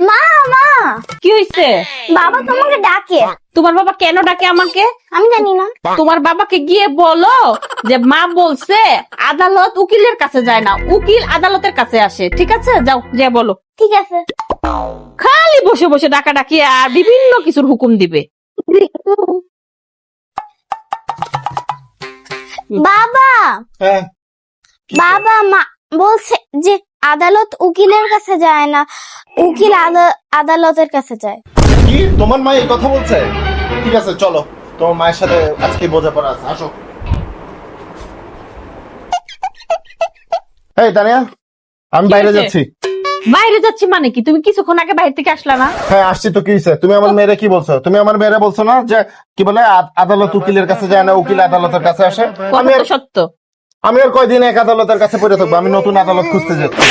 মা মা! কি হয়েছে বাবা তোমাকে ডাকে। তোমার বাবা কেন ডাকে আমাকে? আমি জানি না। তোমার বাবাকে গিয়ে বলো যে মা বলছে আদালত উকিলের কাছে যায় না। উকিল আদালতের কাছে আসে। ঠিক আছে? যাও যে বলো। ঠিক আছে। খালি বসে বসে ডাকা ডাকি আর বিভিন্ন কিছুর হুকুম দিবে। বাবা! হ্যাঁ। বাবা মা বলছে যে আদালত উকিলের কাছে যায় না। উকিল আদা- আদালতের কাছে যায়। কি? তোমার মা এই কথা বলছে? ঠিক আছে চলো। তোমার মায়ের সাথে আজকে বোঝাপড়া আছে আসো। এই তানিয়া আমি বাইরে যাচ্ছি। বাইরে যাচ্ছি মানে কি? তুমি কিছুক্ষণ আগে বাইরে থেকে আসলা না? হ্যাঁ আসছি তো কি হয়েছে? তুমি আমার মেয়েরে কি বলছো? তুমি আমার মেয়েরে বলছো না যে কি বলে আদালত উকিলের কাছে যায় না উকিল আদালতের কাছে আসে? আমি সত্য। আমি আর কয়দিন এক আদালতের কাছে পড়ে থাকব? আমি নতুন আদালত খুঁজতে যাচ্ছি।